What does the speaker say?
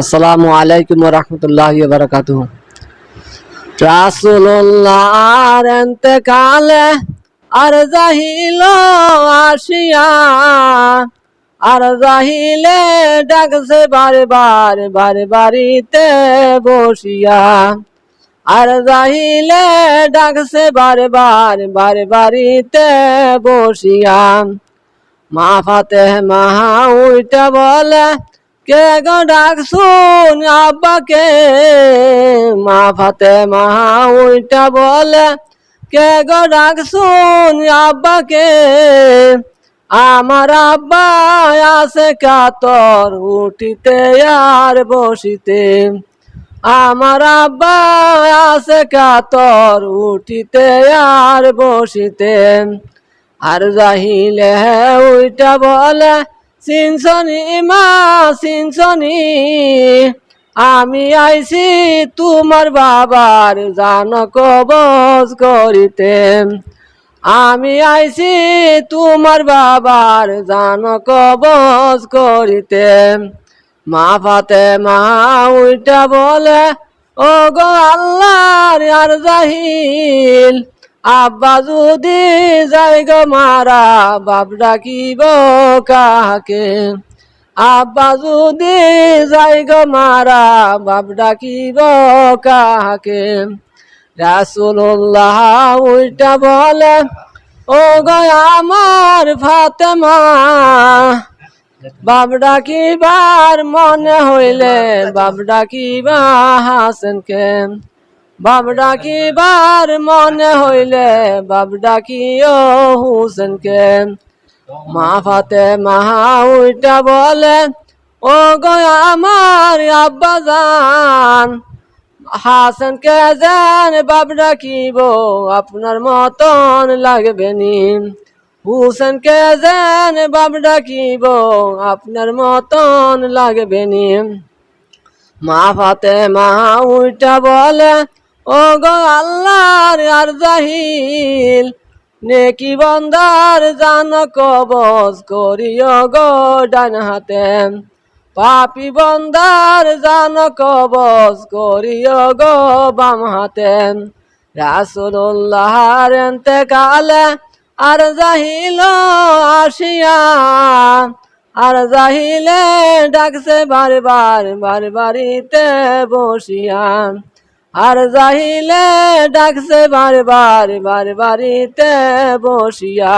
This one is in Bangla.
আসসালামু আলাইকুম রহমতুল্লাহ বারকাত রাসুল্লাহ কালে আর জাহিল আসিয়া, আর জাহিলে ডাকছে বারে বার বারে বাড়িতে বসিয়া। আর জাহিলে ডাকছে বারে বার বারে বাড়িতে বসিয়া। মা ফাতে মাহা উইটা বলে কে ডাকছুন আব্বাকে? মা ফাতে মাহা উইটা বলে, কে ডাকছুন আব্বাকে? আমার আব্বা আছে কাতর, উঠিতে আর বসিতে। আমার আব্বা আছে কাতর, উঠিতে আর বসিতে। আর যাহিলে ওইটা বলে সিনসনি মা, সিনসনি। আমি আইছি তোমার বাবার জান কবজ করিতে। আমি আইছি তোমার বাবার জান কবজ করিতে। মা ফাতে মা ওইটা বলে ও গো আল্লাহর আর জাহিল। আব্বা যদি যাই গো মারা, বাপ ডাকিব কাকে আব্বা যদি যাই গো মারা, বাপ ডাকিব কাকে রাসুল্লাহ উল্টা বলে ও গো আমার ফাতেমা, বাপ ডাকিবার মনে হইলে বাপ ডাকিবা হাসেনকে। বাপ ডাকিবার মনে হইলে বাপ ডাকিও হুসেনকে। মা ফাতে মাহা উল্টা বলে ও গো আমার আব্বা জান, হাসেনকে যেন বাপ ডাকিব, আপনার মতন লাগবে নি। হুসেনকে যেন বাপ ডাকিব, আপনার মতন লাগবে নি। মা ফাতে মা উল্টা বলে ও গো আল্লাহর আর জাহিল, নেকি বন্দার জান কবজ করিও গো ডান হাতে। পাপি বন্দার জান কবজ করিও গো বাম হাতে। রাসুল্লাহর এনতে কালে আর জাহিল আসিয়া, আর জাহিলে ডাকছে বারে বার বার বাড়িতে বসিয়া। আর জাহিলে ডাকছে বারে বারে বারে বাড়িতে বসিয়া।